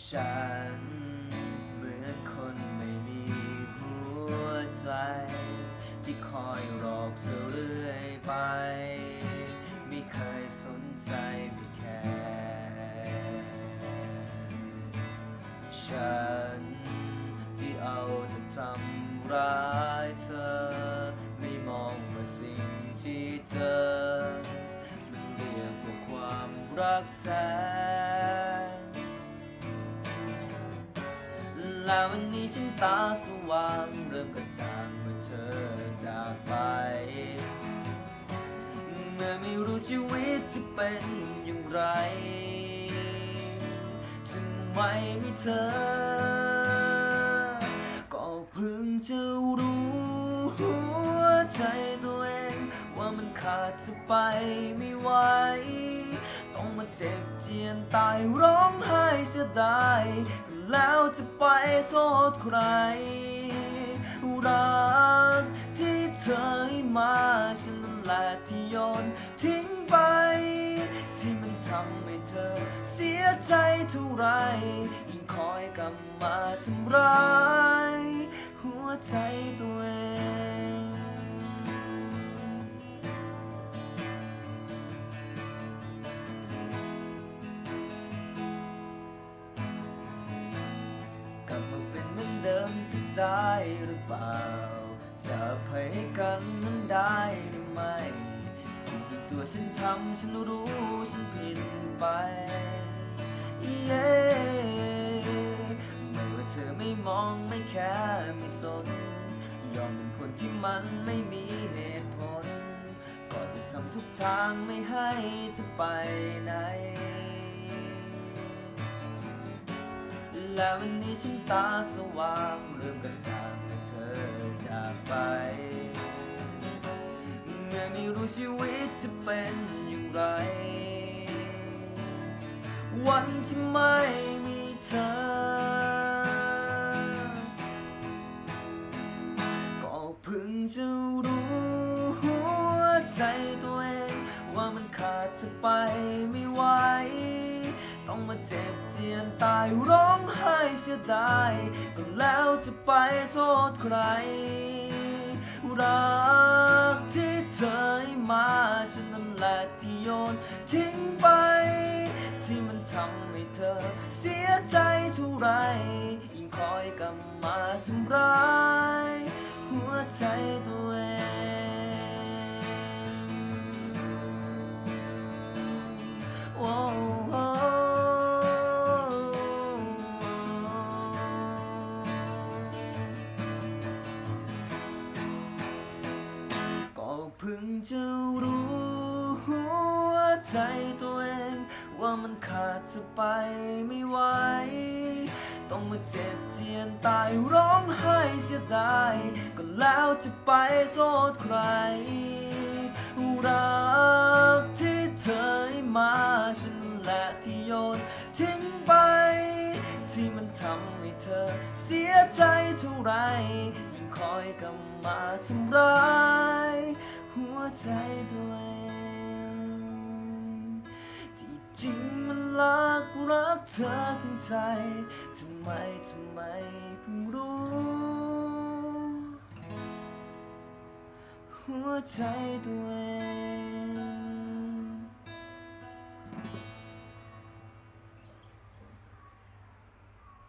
ฉันเหมือนคนไม่มีหัวใจ ที่คอยหลอกเธอเรื่อยไป ไม่เคยสนใจไม่แคร์ฉันที่เอาแต่ทำร้ายเธอ ไม่มองว่าสิ่งที่เจอมันเรียกว่าความรัก แท้แล้ววันนี้ฉันตาสว่างเริ่มกระจ่างเมื่อเธอจากไป เมื่อไม่รู้ชีวิตจะเป็นอย่างไรถึงไม่มีเธอ ก็เพิ่งจะรู้หัวใจตัวเอง ว่ามันขาดเธอไปไม่ไหวต้องมาเจ็บเจียนตายร้องไห้เสียดาย แล้วจะไปโทษใคร รักที่เธอให้มาฉันแหละที่โยนทิ้งไป ที่มันทำให้เธอ เสียใจเท่าไร ยิ่งคอยกลับมาทำร้าย หัวใจตัวเอง ได้หรือเปล่า จะอภัยให้กันนั้นได้หรือไม่ สิ่งที่ตัวฉันทำฉันรู้ฉันผิดไป เย้ไม่ว่าเธอไม่มองไม่แค่ไม่สน ยอมเป็นคนที่มันไม่มีเหตุผล ก็จะทำทุกทางไม่ให้เธอไปไหน แล้ววันนี้ฉันตาสว่างเริ่มกระจ่างเมื่อเธอจากไป เมื่อไม่รู้ชีวิตจะเป็นอย่างไร วันที่ไม่มีเธอ ก็เพิ่งจะรู้หัวใจตัวเอง ว่ามันขาดเธอไปไม่ไหว ต้องมาเจ็บเจียนตายร้องไห้เสียดายก็แล้วจะไปโทษใคร รักที่เธอให้มาฉันนั่นแหละที่โยนทิ้งไป ที่มันทำให้เธอเสียใจเท่าไรยิ่งคอยกลับมาทำร้าย ใจตัวเอง ว่ามันขาดเธอไปไม่ไหว ต้องมาเจ็บเจียนตายร้องไห้เสียดาย ก็แล้วจะไปโทษใคร รักที่เธอมาฉันแหละที่โยนทิ้งไป ที่มันทำให้เธอเสียใจเท่าไรยิ่งคอยกลับมาทำร้าย รักเธอทั้งใจทำไมทำไมเพิ่งรู้ หัวใจตัวเอง